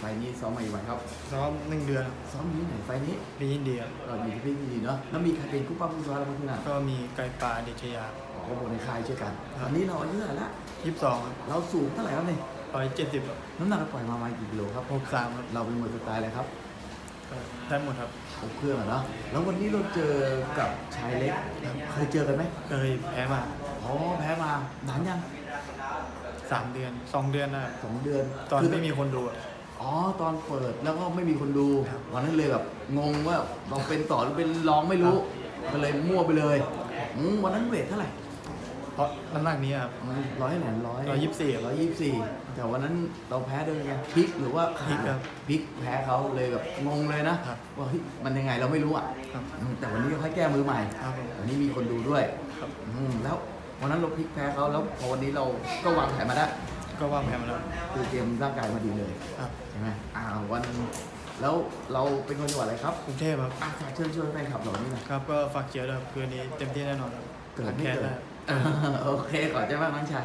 ไฟล์นี้ซ้อมมาอีกวันครับ ซ้อมหนึ่งเดือนซ้อมที่ไหนไฟล์นี้ปีอินเดียเราอยู่ที่พี่ดีเนาะแล้วมีใครเป็นคู่ปั้มคู่ซ้อมเราบ้างที่นั่นก็มีไก่ปลาเดชยาอ๋อคนในค่ายช่วยกันครับวันนี้เราอายุเท่าไหร่ละยี่สิบสองเราสูงเท่าไหร่ครับเนี่ยร้อยเจ็ดสิบน้ำหนักเราปล่อยมาประมาณกี่กิโลครับหกสามครับเราเป็นมวยสไตล์อะไรครับก็ได้หมดครับครบเครื่องอะเนาะแล้ววันนี้เราเจอกับชายเล็กเคยเจอกันไหมเคยแพ้มาอ๋อแพ้มานานยังสามเดือนสองเดือนนะครับสองเดือนตอนคืไม่มีคนดู อะอ๋อตอนเปิดแล้วก็ไม่มีคนดูครับวันนั้นเลยแบบงงว่าเราเป็นต่อหรือเป็นรองไม่รู้ก็เลยมั่วไปเลยอืมวันนั้นเวทเท่าไหร่เพราะน้ำหนักนี้ครับ ร้อยแหนร้อยร้อยยี่สิบสี่ร้อยยี่สิบสี่แต่วันนั้นเราแพ้ด้วยไงพลิกหรือว่าพลิกครับพลิกแพ้เขาเลยแบบงงเลยนะครับว่าเฮ้ยมันยังไงเราไม่รู้อะครับอืมแต่วันนี้เขาแก้มือใหม่ครับผมวันนี้มีคนดูด้วยครับ อืมแล้ววันนั้นเราพลิกแพ้เขาแล้วพอวันนี้เราก็วางแผนมาได้ ก็วางแผนมาแล้ว คือเตรียมร่างกายมาดีเลยครับ ใช่ไหมอ่าวันแล้วเราเป็นคนจังหวัดอะไรครับกรุงเทพครับอะฝากเชิญชวนแฟนคลับเรานี่หน่อยครับ ก็ฝากเชียร์ด้วยครับคืนนี้เต็มที่แน่นอนครับเกิดหักไม่แขนเกิดได้ครับ โอเคขอบใจมากน้องชาย